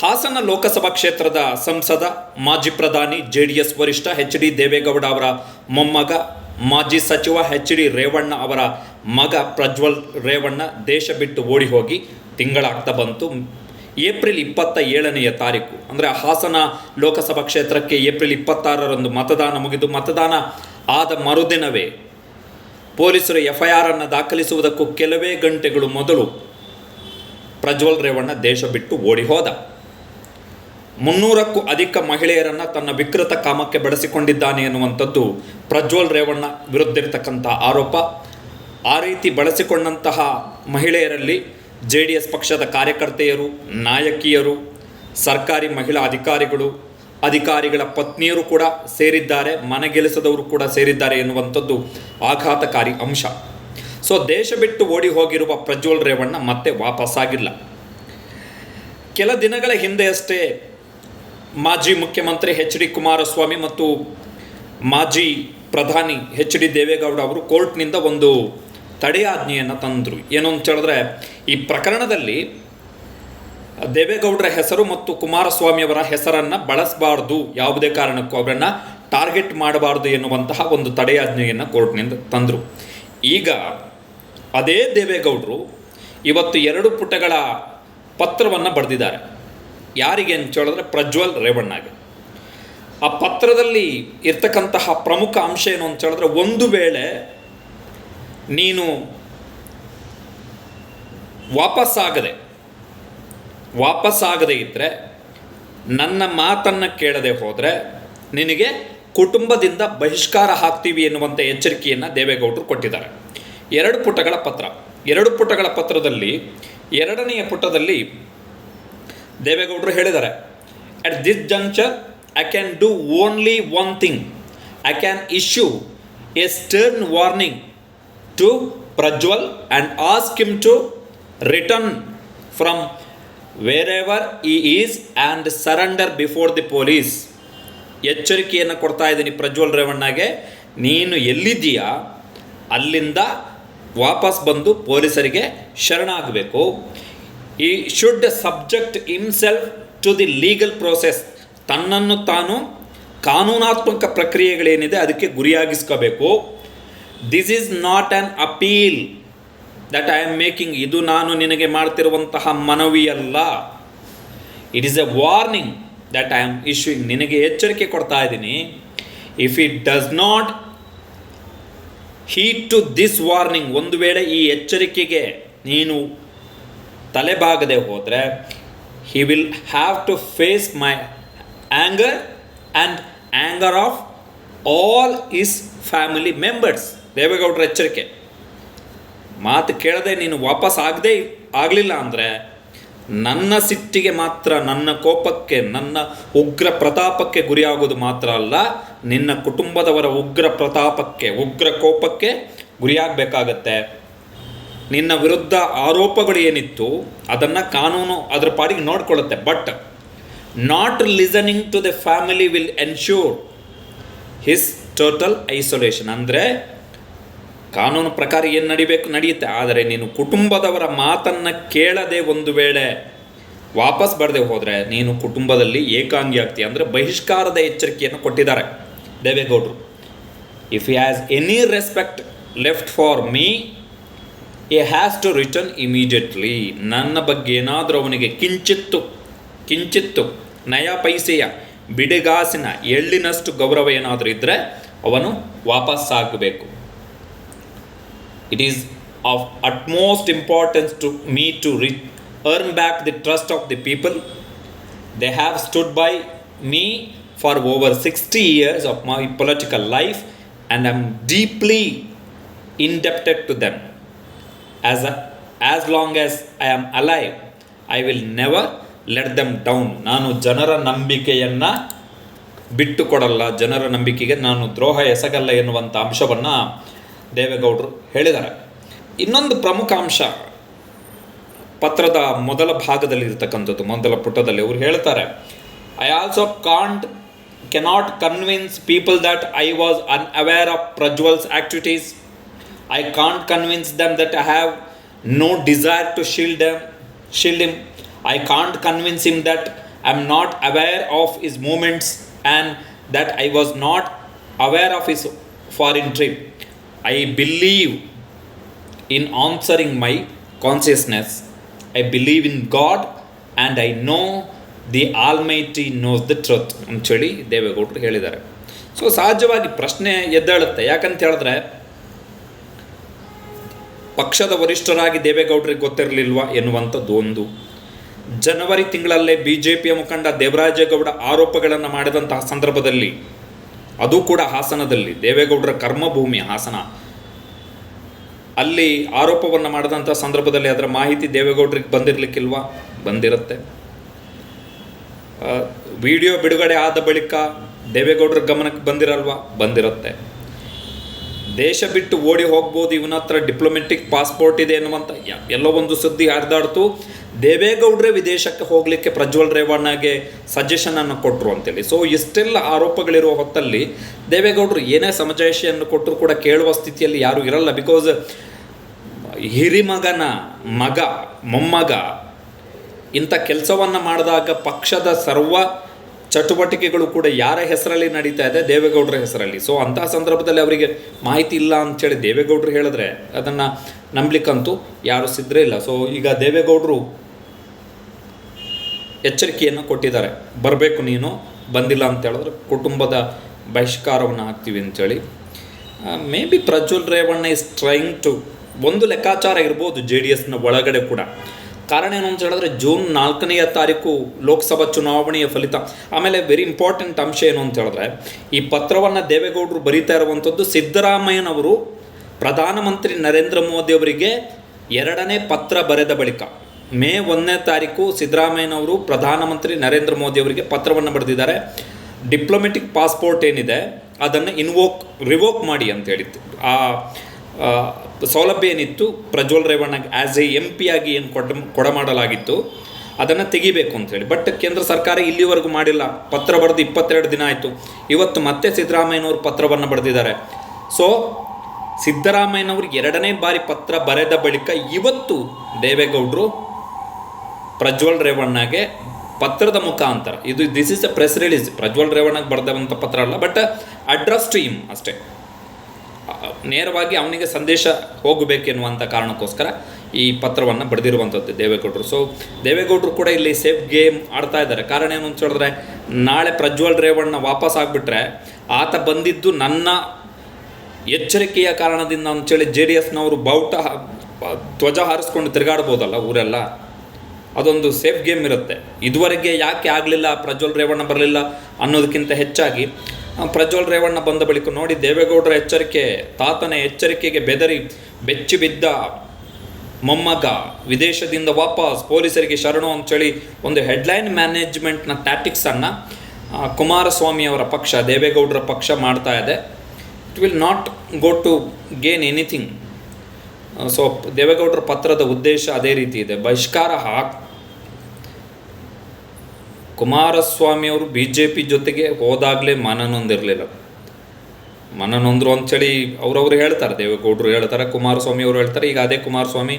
ಹಾಸನ ಲೋಕಸಭಾ ಕ್ಷೇತ್ರದ ಸಂಸದ, ಮಾಜಿ ಪ್ರಧಾನಿ ಜೆ ಡಿ ಎಸ್ ವರಿಷ್ಠ ಎಚ್ ಡಿ ದೇವೇಗೌಡ ಅವರ ಮೊಮ್ಮಗ, ಮಾಜಿ ಸಚಿವ ಎಚ್ ಡಿ ರೇವಣ್ಣ ಅವರ ಮಗ ಪ್ರಜ್ವಲ್ ರೇವಣ್ಣ ದೇಶ ಬಿಟ್ಟು ಓಡಿ ಹೋಗಿ ತಿಂಗಳಾಗ್ತಾ ಬಂತು. ಏಪ್ರಿಲ್ ಇಪ್ಪತ್ತ ಏಳನೆಯ ತಾರೀಕು, ಅಂದರೆ ಹಾಸನ ಲೋಕಸಭಾ ಕ್ಷೇತ್ರಕ್ಕೆ ಏಪ್ರಿಲ್ ಇಪ್ಪತ್ತಾರರಂದು ಮತದಾನ ಮುಗಿದು, ಮತದಾನ ಆದ ಮರುದಿನವೇ ಪೊಲೀಸರು ಎಫ್ ಐ ಆರ್ ಅನ್ನು ದಾಖಲಿಸುವುದಕ್ಕೂ ಕೆಲವೇ ಗಂಟೆಗಳು ಮೊದಲು ಪ್ರಜ್ವಲ್ ರೇವಣ್ಣ ದೇಶ ಬಿಟ್ಟು ಓಡಿ ಹೋದ. ಮುನ್ನೂರಕ್ಕೂ ಅಧಿಕ ಮಹಿಳೆಯರನ್ನು ತನ್ನ ವಿಕೃತ ಕಾಮಕ್ಕೆ ಬಳಸಿಕೊಂಡಿದ್ದಾನೆ ಎನ್ನುವಂಥದ್ದು ಪ್ರಜ್ವಲ್ ರೇವಣ್ಣ ವಿರುದ್ಧ ಇರತಕ್ಕಂಥ ಆರೋಪ. ಆ ರೀತಿ ಬಳಸಿಕೊಂಡಂತಹ ಮಹಿಳೆಯರಲ್ಲಿ ಜೆ ಡಿ ಎಸ್ ಪಕ್ಷದ ಕಾರ್ಯಕರ್ತೆಯರು, ನಾಯಕಿಯರು, ಸರ್ಕಾರಿ ಮಹಿಳಾ ಅಧಿಕಾರಿಗಳು, ಅಧಿಕಾರಿಗಳ ಪತ್ನಿಯರು ಕೂಡ ಸೇರಿದ್ದಾರೆ ಮನೆಗೆಲಸದವರು ಕೂಡ ಸೇರಿದ್ದಾರೆ ಎನ್ನುವಂಥದ್ದು ಆಘಾತಕಾರಿ ಅಂಶ. ಸೊ ದೇಶ ಬಿಟ್ಟು ಓಡಿ ಹೋಗಿರುವ ಪ್ರಜ್ವಲ್ ರೇವಣ್ಣ ಮತ್ತೆ ವಾಪಸ್ಸಾಗಿಲ್ಲ. ಕೆಲ ದಿನಗಳ ಹಿಂದೆಯಷ್ಟೇ ಮಾಜಿ ಮುಖ್ಯಮಂತ್ರಿ ಎಚ್ ಡಿ ಕುಮಾರಸ್ವಾಮಿ ಮತ್ತು ಮಾಜಿ ಪ್ರಧಾನಿ ಎಚ್ ಡಿ ದೇವೇಗೌಡ ಅವರು ಕೋರ್ಟ್ನಿಂದ ಒಂದು ತಡೆಯಾಜ್ಞೆಯನ್ನು ತಂದರು. ಏನು ಅಂತ ಹೇಳಿದ್ರೆ, ಈ ಪ್ರಕರಣದಲ್ಲಿ ದೇವೇಗೌಡರ ಹೆಸರು ಮತ್ತು ಕುಮಾರಸ್ವಾಮಿಯವರ ಹೆಸರನ್ನು ಬಳಸಬಾರ್ದು. ಯಾವುದೇ ಕಾರಣಕ್ಕೂ ಅವರನ್ನು ಟಾರ್ಗೆಟ್ ಮಾಡಬಾರ್ದು ಎನ್ನುವಂತಹ ಒಂದು ತಡೆಯಾಜ್ಞೆಯನ್ನು ಕೋರ್ಟ್ನಿಂದ ತಂದರು. ಈಗ ಅದೇ ದೇವೇಗೌಡರು ಇವತ್ತು ಎರಡು ಪುಟಗಳ ಪತ್ರವನ್ನು ಬರೆದಿದ್ದಾರೆ. ಯಾರಿಗೆ ಅಂತ ಹೇಳಿದ್ರೆ ಪ್ರಜ್ವಲ್ ರೇವಣ್ಣಗೆ. ಆ ಪತ್ರದಲ್ಲಿ ಇರ್ತಕ್ಕಂತಹ ಪ್ರಮುಖ ಅಂಶ ಏನು ಅಂತ ಹೇಳಿದ್ರೆ ಒಂದು ವೇಳೆ ನೀನು ವಾಪಸ್ಸಾಗದೆ ವಾಪಸ್ಸಾಗದೆ ಇದ್ದರೆ ನನ್ನ ಮಾತನ್ನು ಕೇಳದೆ ಹೋದರೆ ನಿನಗೆ ಕುಟುಂಬದಿಂದ ಬಹಿಷ್ಕಾರ ಹಾಕ್ತೀವಿ ಎನ್ನುವಂಥ ಎಚ್ಚರಿಕೆಯನ್ನು ದೇವೇಗೌಡರು ಕೊಟ್ಟಿದ್ದಾರೆ. ಎರಡು ಪುಟಗಳ ಪತ್ರ. ಎರಡು ಪುಟಗಳ ಪತ್ರದಲ್ಲಿ ಎರಡನೆಯ ಪುಟದಲ್ಲಿ ದೇವೇಗೌಡರು ಹೇಳಿದ್ದಾರೆ at this juncture I can do only one thing I can issue a stern warning to Prajwal and ask him to return from wherever he is and surrender before the police ಎಚ್ಚರಿಕೆಯನ್ನು ಕೊಡ್ತಾ ಇದ್ದೀನಿ ಪ್ರಜ್ವಲ್ ರೇವಣ್ಣಗೆ. ನೀನು ಎಲ್ಲಿದ್ದೀಯಾ? ಅಲ್ಲಿಂದ ವಾಪಸ್ ಬಂದು ಪೊಲೀಸರಿಗೆ ಶರಣಾಗಬೇಕು. He should subject himself to the legal process ತನ್ನನ್ನು ತಾನು ಕಾನೂನಾತ್ಮಕ ಪ್ರಕ್ರಿಯೆಗಳೇನಿದೆ ಅದಕ್ಕೆ ಗುರಿಯಾಗಿಸ್ಕೋಬೇಕು. This is not an appeal that I am making ಇದು ನಾನು ನಿನಗೆ ಮಾಡ್ತಿರುವಂತಹ ಮನವಿಯಲ್ಲ. It is a warning that I am issuing ನಿನಗೆ ಎಚ್ಚರಿಕೆ ಕೊಡ್ತಾ ಇದ್ದೀನಿ. If it does not heed to this warning ಒಂದು ವೇಳೆ ಈ ಎಚ್ಚರಿಕೆಗೆ ನೀನು ತಲೆಬಾಗದೆ ಹೋದರೆ he will have to face my anger and anger of all his family members ದೇವೇಗೌಡರ ಎಚ್ಚರಿಕೆ. ಮಾತು ಕೇಳದೆ ನೀನು ವಾಪಸ್ ಆಗದೆ ಆಗಲಿಲ್ಲ ಅಂದರೆ ನನ್ನ ಸಿಟ್ಟಿಗೆ ಮಾತ್ರ, ನನ್ನ ಕೋಪಕ್ಕೆ, ನನ್ನ ಉಗ್ರ ಪ್ರತಾಪಕ್ಕೆ ಗುರಿಯಾಗೋದು ಮಾತ್ರ ಅಲ್ಲ, ನಿನ್ನ ಕುಟುಂಬದವರ ಉಗ್ರ ಪ್ರತಾಪಕ್ಕೆ, ಉಗ್ರ ಕೋಪಕ್ಕೆ ಗುರಿಯಾಗಬೇಕಾಗತ್ತೆ. ನಿನ್ನ ವಿರುದ್ಧ ಆರೋಪಗಳು ಏನಿತ್ತು ಅದನ್ನು ಕಾನೂನು ಅದರ ಪಾಡಿಗೆ ನೋಡ್ಕೊಳ್ಳುತ್ತೆ. But not listening to the family will ensure his total isolation ಅಂದರೆ ಕಾನೂನು ಪ್ರಕಾರ ಏನು ನಡಿಬೇಕು, ನಡೆಯುತ್ತೆ. ಆದರೆ ನೀನು ಕುಟುಂಬದವರ ಮಾತನ್ನು ಕೇಳದೆ ಒಂದು ವೇಳೆ ವಾಪಸ್ ಬರದೆ ಹೋದರೆ ನೀನು ಕುಟುಂಬದಲ್ಲಿ ಏಕಾಂಗಿ ಆಗ್ತೀಯ. ಅಂದರೆ ಬಹಿಷ್ಕಾರದ ಎಚ್ಚರಿಕೆಯನ್ನು ಕೊಟ್ಟಿದ್ದಾರೆ ದೇವೇಗೌಡರು. If you has any respect left for me he has to return immediately ನನ್ನ ಬಗ್ಗೆ ಏನಾದರೂ ಅವನಿಗೆ ಕಿಂಚಿತ್ತು ಕಿಂಚಿತ್ತು, ನಯ ಪೈಸೆಯ ಬಿಡಿಗಾಸಿನ ಎಳ್ಳಿನಷ್ಟು ಗೌರವ ಏನಾದರೂ ಇದ್ದರೆ ಅವನು ವಾಪಸ್ಸಾಗಬೇಕು it is of utmost importance to me to reearn back the trust of the people they have stood by me for over sixty years of my political life and I am deeply indebted to them A, as long as I am alive, I will never let them down. ನಾನು ಜನರ ನಂಬಿಕೆಯನ್ನು ಬಿಟ್ಟು ಕೊಡಲ್ಲ ಜನರ ನಂಬಿಕೆಗೆ ನಾನು ದ್ರೋಹ ಎಸಗಲ್ಲ ಎನ್ನುವಂಥ ಅಂಶವನ್ನು ದೇವೇಗೌಡರು ಹೇಳಿದ್ದಾರೆ. ಇನ್ನೊಂದು ಪ್ರಮುಖ ಅಂಶ ಪತ್ರದ ಮೊದಲ ಭಾಗದಲ್ಲಿ ಇರ್ತಕ್ಕಂಥದ್ದು ಮೊದಲ ಪುಟದಲ್ಲಿ ಅವರು ಹೇಳ್ತಾರೆ I also can't cannot convince people that I was unaware of Prajwal's activities I can't convince them that I have no desire to shield them, shield him. I can't convince him that I am not aware of his movements and that I was not aware of his foreign trip I believe in answering my consciousness. I believe in god and I know the almighty knows the truth ಅಂಥೇಳಿ ದೇವೇಗೌಡರು ಹೇಳಿದ್ದಾರೆ. So ಸಹಜವಾಗಿ ಪ್ರಶ್ನೆ ಎದ್ದೇಳುತ್ತೆ. ಯಾಕಂತ ಹೇಳಿದ್ರೆ ಪಕ್ಷದ ವರಿಷ್ಠರಾಗಿ ದೇವೇಗೌಡರಿಗೆ ಗೊತ್ತಿರಲಿಲ್ವ ಎನ್ನುವಂಥದ್ದು ಒಂದು. ಜನವರಿ ತಿಂಗಳಲ್ಲೇ ಬಿ ಜೆ ಪಿಯ ಮುಖಂಡ ದೇವರಾಜೇಗೌಡ ಆರೋಪಗಳನ್ನು ಮಾಡಿದಂತಹ ಸಂದರ್ಭದಲ್ಲಿ, ಅದು ಕೂಡ ಹಾಸನದಲ್ಲಿ, ದೇವೇಗೌಡರ ಕರ್ಮಭೂಮಿ ಹಾಸನ. ಅಲ್ಲಿ ಆರೋಪವನ್ನು ಮಾಡಿದಂಥ ಸಂದರ್ಭದಲ್ಲಿ ಅದರ ಮಾಹಿತಿ ದೇವೇಗೌಡರಿಗೆ ಬಂದಿರಲಿಕ್ಕಿಲ್ವಾ? ಬಂದಿರುತ್ತೆ. ವಿಡಿಯೋ ಬಿಡುಗಡೆ ಆದ ಬಳಿಕ ದೇವೇಗೌಡರ ಗಮನಕ್ಕೆ ಬಂದಿರಲ್ವಾ? ಬಂದಿರುತ್ತೆ. ದೇಶ ಬಿಟ್ಟು ಓಡಿ ಹೋಗ್ಬೋದು, ಇವನ ಹತ್ರ ಡಿಪ್ಲೊಮೆಟಿಕ್ ಪಾಸ್ಪೋರ್ಟ್ ಇದೆ ಎನ್ನುವಂಥ ಎಲ್ಲೋ ಒಂದು ಸುದ್ದಿ ಹರಿದಾಡ್ತು. ದೇವೇಗೌಡರೇ ವಿದೇಶಕ್ಕೆ ಹೋಗಲಿಕ್ಕೆ ಪ್ರಜ್ವಲ್ ರೇವಣ್ಣಗೆ ಸಜೆಷನನ್ನು ಕೊಟ್ಟರು ಅಂತೇಳಿ. ಸೊ ಇಷ್ಟೆಲ್ಲ ಆರೋಪಗಳಿರುವ ಹೊತ್ತಲ್ಲಿ ದೇವೇಗೌಡರು ಏನೇ ಸಮಜಾಯಿಷಿಯನ್ನು ಕೊಟ್ಟರು ಕೂಡ ಕೇಳುವ ಸ್ಥಿತಿಯಲ್ಲಿ ಯಾರೂ ಇರಲ್ಲ. ಬಿಕಾಸ್ ಹಿರಿಮಗನ ಮಗ, ಮೊಮ್ಮಗ ಇಂಥ ಕೆಲಸವನ್ನು ಮಾಡಿದಾಗ ಪಕ್ಷದ ಸರ್ವ ಚಟುವಟಿಕೆಗಳು ಕೂಡ ಯಾರ ಹೆಸರಲ್ಲಿ ನಡೀತಾ ಇದೆ, ದೇವೇಗೌಡರ ಹೆಸರಲ್ಲಿ. ಸೊ ಅಂತಹ ಸಂದರ್ಭದಲ್ಲಿ ಅವರಿಗೆ ಮಾಹಿತಿ ಇಲ್ಲ ಅಂಥೇಳಿ ದೇವೇಗೌಡರು ಹೇಳಿದ್ರೆ ಅದನ್ನು ನಂಬಲಿಕ್ಕಂತೂ ಯಾರು ಸಿದ್ಧರೇ ಇಲ್ಲ. ಸೊ ಈಗ ದೇವೇಗೌಡರು ಎಚ್ಚರಿಕೆಯನ್ನು ಕೊಟ್ಟಿದ್ದಾರೆ. ಬರಬೇಕು ನೀನು, ಬಂದಿಲ್ಲ ಅಂತ ಹೇಳಿದ್ರೆ ಕುಟುಂಬದ ಬಹಿಷ್ಕಾರವನ್ನು ಹಾಕ್ತೀವಿ ಅಂತೇಳಿ maybe Prajwal Revanna is trying to ಒಂದು ಲೆಕ್ಕಾಚಾರ ಇರ್ಬೋದು ಜೆ ಡಿ ಎಸ್ನ ಒಳಗಡೆ ಕೂಡ. ಕಾರಣ ಏನು ಅಂತ ಹೇಳಿದ್ರೆ ಜೂನ್ ನಾಲ್ಕನೆಯ ತಾರೀಕು ಲೋಕಸಭಾ ಚುನಾವಣೆಯ ಫಲಿತ. ಆಮೇಲೆ ವೆರಿ ಇಂಪಾರ್ಟೆಂಟ್ ಅಂಶ ಏನು ಅಂತ ಹೇಳಿದ್ರೆ, ಈ ಪತ್ರವನ್ನು ದೇವೇಗೌಡರು ಬರೀತಾ ಇರುವಂಥದ್ದು ಸಿದ್ದರಾಮಯ್ಯನವರು ಪ್ರಧಾನಮಂತ್ರಿ ನರೇಂದ್ರ ಮೋದಿ ಅವರಿಗೆ ಎರಡನೇ ಪತ್ರ ಬರೆದ ಬಳಿಕ. ಮೇ ಒಂದನೇ ತಾರೀಕು ಸಿದ್ದರಾಮಯ್ಯನವರು ಪ್ರಧಾನಮಂತ್ರಿ ನರೇಂದ್ರ ಮೋದಿ ಅವರಿಗೆ ಪತ್ರವನ್ನು ಬರೆದಿದ್ದಾರೆ. ಡಿಪ್ಲೊಮೆಟಿಕ್ ಪಾಸ್ಪೋರ್ಟ್ ಏನಿದೆ, ಅದನ್ನು ಇನ್ವೋಕ್ ರಿವೋಕ್ ಮಾಡಿ ಅಂತ ಹೇಳಿತ್ತು. ಆ ಸೌಲಭ್ಯ ಏನಿತ್ತು ಪ್ರಜ್ವಲ್ ರೇವಣ್ಣಗೆ ಆ್ಯಸ್ ಎ ಎಂ ಪಿ ಆಗಿ ಏನು ಕೊಡ ಕೊಡಮಾಡಲಾಗಿತ್ತು ಅದನ್ನು ತೆಗಿಬೇಕು ಅಂತೇಳಿ ಬಟ್ ಕೇಂದ್ರ ಸರ್ಕಾರ ಇಲ್ಲಿವರೆಗೂ ಮಾಡಿಲ್ಲ. ಪತ್ರ ಬರೆದು ಇಪ್ಪತ್ತೆರಡು ದಿನ ಆಯಿತು. ಇವತ್ತು ಮತ್ತೆ ಸಿದ್ದರಾಮಯ್ಯನವರು ಪತ್ರವನ್ನು ಬರೆದಿದ್ದಾರೆ. ಸೊ ಸಿದ್ದರಾಮಯ್ಯನವರು ಎರಡನೇ ಬಾರಿ ಪತ್ರ ಬರೆದ ಬಳಿಕ ಇವತ್ತು ದೇವೇಗೌಡರು ಪ್ರಜ್ವಲ್ ರೇವಣ್ಣಗೆ ಪತ್ರದ ಮುಖಾಂತರ, ಇದು this is a press release Prajwal ರೇವಣ್ಣಗೆ ಬರೆದಂಥ ಪತ್ರ ಅಲ್ಲ ಬಟ್ ಅಡ್ರೆಸ್ ಟು ಇಮ್ ಅಷ್ಟೇ. ನೇರವಾಗಿ ಅವನಿಗೆ ಸಂದೇಶ ಹೋಗಬೇಕೆನ್ನುವಂಥ ಕಾರಣಕ್ಕೋಸ್ಕರ ಈ ಪತ್ರವನ್ನು ಬರೆದಿರುವಂಥದ್ದು ದೇವೇಗೌಡರು. ಸೊ ದೇವೇಗೌಡರು ಕೂಡ ಇಲ್ಲಿ ಸೇಫ್ ಗೇಮ್ ಆಡ್ತಾ ಇದ್ದಾರೆ. ಕಾರಣ ಏನು ಅಂತ ಹೇಳಿದ್ರೆ, ನಾಳೆ ಪ್ರಜ್ವಲ್ ರೇವಣ್ಣ ವಾಪಸ್ ಆಗಿಬಿಟ್ರೆ ಆತ ಬಂದಿದ್ದು ನನ್ನ ಎಚ್ಚರಿಕೆಯ ಕಾರಣದಿಂದ ಅಂತೇಳಿ ಜೆ ಡಿ ಎಸ್ನವರು ಬಾವುಟ ಧ್ವಜ ಹಾರಿಸ್ಕೊಂಡು ತಿರುಗಾಡ್ಬೋದಲ್ಲ ಊರೆಲ್ಲ? ಅದೊಂದು ಸೇಫ್ ಗೇಮ್ ಇರುತ್ತೆ. ಇದುವರೆಗೆ ಯಾಕೆ ಆಗಲಿಲ್ಲ, ಪ್ರಜ್ವಲ್ ರೇವಣ್ಣ ಬರಲಿಲ್ಲ ಅನ್ನೋದಕ್ಕಿಂತ ಹೆಚ್ಚಾಗಿ ಪ್ರಜ್ವಲ್ ರೇವಣ್ಣ ಬಂದ ಬಳಿಕ ನೋಡಿ ದೇವೇಗೌಡರ ಎಚ್ಚರಿಕೆ, ತಾತನ ಎಚ್ಚರಿಕೆಗೆ ಬೆದರಿ ಬೆಚ್ಚಿ ಬಿದ್ದ ಮೊಮ್ಮಗ ವಿದೇಶದಿಂದ ವಾಪಸ್ ಪೊಲೀಸರಿಗೆ ಶರಣು ಅಂತೇಳಿ ಒಂದು ಹೆಡ್ಲೈನ್ ಮ್ಯಾನೇಜ್ಮೆಂಟ್ನ ಟ್ಯಾಟಿಕ್ಸನ್ನು ಕುಮಾರಸ್ವಾಮಿ ಅವರ ಪಕ್ಷ, ದೇವೇಗೌಡರ ಪಕ್ಷ ಮಾಡ್ತಾ ಇದೆ. It will not go to gain anything so ದೇವೇಗೌಡರ ಪತ್ರದ ಉದ್ದೇಶ ಅದೇ ರೀತಿ ಇದೆ. ಬಹಿಷ್ಕಾರ ಹಾಕ್ ಕುಮಾರಸ್ವಾಮಿ ಅವರು ಬಿ ಜೆ ಪಿ ಜೊತೆಗೆ ಹೋದಾಗಲೇ ಮನನೊಂದಿರಲಿಲ್ಲ ಮನನೊಂದರು ಅಂಥೇಳಿ ಅವ್ರವ್ರು ಹೇಳ್ತಾರೆ, ದೇವೇಗೌಡರು ಹೇಳ್ತಾರೆ ಕುಮಾರಸ್ವಾಮಿ ಅವರು ಹೇಳ್ತಾರೆ, ಈಗ ಅದೇ ಕುಮಾರಸ್ವಾಮಿ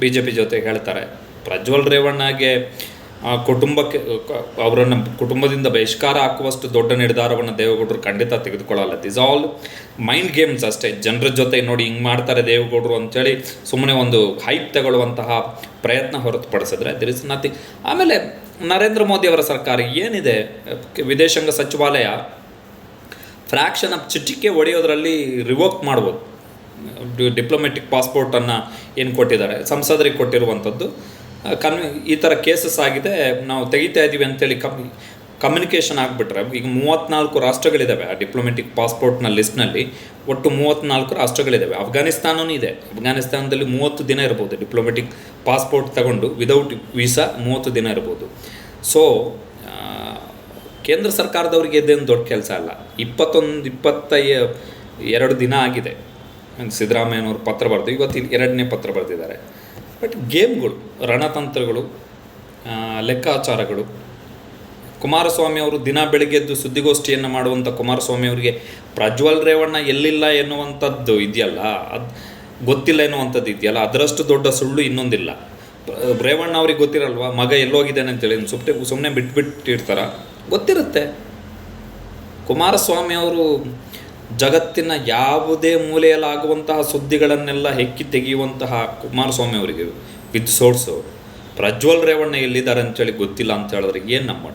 ಬಿ ಜೆ ಪಿ ಜೊತೆಗೆ ಹೇಳ್ತಾರೆ. ಪ್ರಜ್ವಲ್ ರೇವಣ್ಣಗೆ ಕುಟುಂಬಕ್ಕೆ ಅವರನ್ನು ಕುಟುಂಬದಿಂದ ಬಹಿಷ್ಕಾರ ಹಾಕುವಷ್ಟು ದೊಡ್ಡ ನಿರ್ಧಾರವನ್ನು ದೇವೇಗೌಡರು ಖಂಡಿತ ತೆಗೆದುಕೊಳ್ಳಲ್ಲ. ದಿಸ್ ಆಲ್ ಮೈಂಡ್ ಗೇಮ್ಸ್ ಅಷ್ಟೇ. ಜನರ ಜೊತೆ ನೋಡಿ ಹಿಂಗೆ ಮಾಡ್ತಾರೆ ದೇವೇಗೌಡರು ಅಂಥೇಳಿ ಸುಮ್ಮನೆ ಒಂದು ಹೈಪ್ ತಗೊಳ್ಳುವಂತಹ ಪ್ರಯತ್ನ ಹೊರತುಪಡಿಸಿದ್ರೆ ದಿರ್ ಇಸ್ ನಥಿಂಗ್ ಆಮೇಲೆ ನರೇಂದ್ರ ಮೋದಿ ಅವರ ಸರ್ಕಾರ ಏನಿದೆ? ವಿದೇಶಾಂಗ ಸಚಿವಾಲಯ ಫ್ರ್ಯಾಕ್ಷನ್ ಆಫ್ ಚಿಟಿಕೆ ಹೊಡೆಯೋದ್ರಲ್ಲಿ ರಿವೋಕ್ ಮಾಡ್ಬೋದು. ಡಿಪ್ಲೊಮೆಟಿಕ್ ಪಾಸ್ಪೋರ್ಟನ್ನು ಏನು ಕೊಟ್ಟಿದ್ದಾರೆ? ಸಂಸದರಿಗೆ ಕೊಟ್ಟಿರುವಂಥದ್ದು. ಕನ್ ಈ ಥರ ಕೇಸಸ್ ಆಗಿದೆ. ನಾವು ತೆಗಿತಾ ಇದ್ದೀವಿ ಅಂತೇಳಿ ಕಮ್ ಕಮ್ಯುನಿಕೇಷನ್ ಆಗಿಬಿಟ್ರೆ, ಈಗ ಮೂವತ್ತ್ನಾಲ್ಕು ರಾಷ್ಟ್ರಗಳಿದ್ದಾವೆ ಆ ಡಿಪ್ಲೊಮೆಟಿಕ್ ಪಾಸ್ಪೋರ್ಟ್ನ ಲಿಸ್ಟ್ನಲ್ಲಿ ಒಟ್ಟು ಮೂವತ್ತ್ನಾಲ್ಕು ರಾಷ್ಟ್ರಗಳಿದ್ದಾವೆ ಅಫ್ಘಾನಿಸ್ತಾನವೂ ಇದೆ. ಅಫ್ಘಾನಿಸ್ತಾನದಲ್ಲಿ ಮೂವತ್ತು ದಿನ ಇರ್ಬೋದು ಡಿಪ್ಲೊಮೆಟಿಕ್ ಪಾಸ್ಪೋರ್ಟ್ ತಗೊಂಡು ವಿದೌಟ್ ವೀಸಾ ಮೂವತ್ತು ದಿನ ಇರ್ಬೋದು. ಸೊ ಕೇಂದ್ರ ಸರ್ಕಾರದವ್ರಿಗೆ ಇದೇನು ದೊಡ್ಡ ಕೆಲಸ ಅಲ್ಲ. ಇಪ್ಪತ್ತೊಂದು, ಇಪ್ಪತ್ತ, ಎರಡು ದಿನ ಆಗಿದೆ. ಸಿದ್ದರಾಮಯ್ಯನವರು ಪತ್ರ ಬರೆದು, ಇವತ್ತು ಇಲ್ಲಿ ಎರಡನೇ ಪತ್ರ ಬರೆದಿದ್ದಾರೆ. ಬಟ್ ಗೇಮ್ಗಳು ರಣತಂತ್ರಗಳು ಲೆಕ್ಕಾಚಾರಗಳು ಕುಮಾರಸ್ವಾಮಿ ಅವರು ದಿನ ಬೆಳಗ್ಗೆ ಎದ್ದು ಸುದ್ದಿಗೋಷ್ಠಿಯನ್ನು ಮಾಡುವಂಥ ಕುಮಾರಸ್ವಾಮಿ ಅವರಿಗೆ, ಪ್ರಜ್ವಲ್ ರೇವಣ್ಣ ಎಲ್ಲಿಲ್ಲ ಎನ್ನುವಂಥದ್ದು ಇದೆಯಲ್ಲ? ಅದು ಗೊತ್ತಿಲ್ಲ ಎನ್ನುವಂಥದ್ದು ಇದೆಯಲ್ಲ? ಅದರಷ್ಟು ದೊಡ್ಡ ಸುಳ್ಳು ಇನ್ನೊಂದಿಲ್ಲ. ರೇವಣ್ಣ ಅವ್ರಿಗೆ ಗೊತ್ತಿರಲ್ವಾ? ಮಗ ಎಲ್ಲೋಗಿದ್ದಾನೆ ಅಂತೇಳಿ ಸುಮ್ಮನೆ ಸುಮ್ಮನೆ ಬಿಟ್ಬಿಟ್ಟಿರ್ತಾರ. ಗೊತ್ತಿರುತ್ತೆ. ಕುಮಾರಸ್ವಾಮಿ ಅವರು ಜಗತ್ತಿನ ಯಾವುದೇ ಮೂಲೆಯಲ್ಲಾಗುವಂತಹ ಸುದ್ದಿಗಳನ್ನೆಲ್ಲ ಹೆಕ್ಕಿ ತೆಗೆಯುವಂತಹ ಕುಮಾರಸ್ವಾಮಿ ಅವರಿಗೆ ವಿತ್ ಸೋರ್ಸು. ಪ್ರಜ್ವಲ್ ರೇವಣ್ಣ ಎಲ್ಲಿದ್ದಾರೆ ಅಂತೇಳಿ ಗೊತ್ತಿಲ್ಲ ಅಂತ ಹೇಳಿದ್ರೆ ಏನು ನಂಬೋಣ